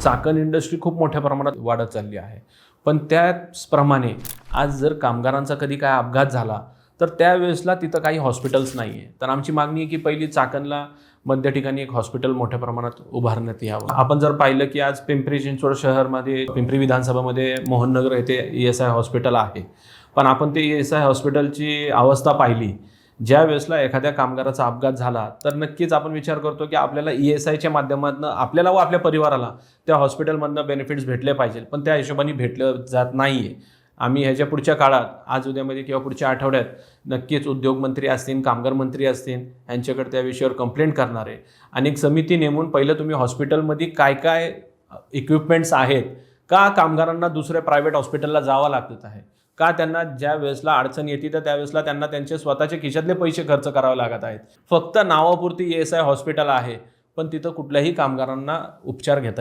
Chakan industry खूप मोठ्या प्रमाणात वाढत चालली आहे. पण त्याचप्रमाणे आज जर कामगारांचा कधी काय अपघात झाला तर त्यावेळेसला तिथं काही हॉस्पिटल्स नाही आहे तर आमची मागणी आहे की पहिली चाकणला मध्य ठिकाणी एक हॉस्पिटल मोठ्या प्रमाणात उभारण्यात यावं. आपण जर पाहिलं की आज पिंपरी चिंचवड शहरमध्ये पिंपरी विधानसभामध्ये मोहननगर येथे ई एस आय हॉस्पिटल आहे. पण आपण ते ई एस आय हॉस्पिटलची अवस्था पाहिली ज्या वेळेसला एखाद्या कामगाराचा अपघात झाला तर नक्कीच आपण विचार करतो की आपल्याला ई एस आयच्या माध्यमातून आपल्याला व आपल्या परिवाराला त्या हॉस्पिटलमधनं बेनिफिट्स भेटले पाहिजे पण त्या हिशोबाने भेटलं जात नाही आहे आम्ही ह्याच्या पुढच्या काळात आज उद्यामध्ये किंवा पुढच्या आठवड्यात नक्कीच उद्योगमंत्री असतील कामगार मंत्री असतील यांच्याकडे त्या विषयावर कंप्लेंट करणार आहे. आणि एक समिती नेमून पहिलं तुम्ही हॉस्पिटलमध्ये काय काय इक्विपमेंट्स आहेत का कामगारांना दुसऱ्या प्रायव्हेट हॉस्पिटलला जावं लागत आहे? का त्यांना ज्या वेळेसला अडचण येते तर त्यावेळेसला त्यांना त्यांचे स्वतःचे खिशातले पैसे खर्च करावे लागत आहेत. फक्त नावापुरती एस आय हॉस्पिटल आहे पण तिथं कुठल्याही कामगारांना उपचार घेता येईल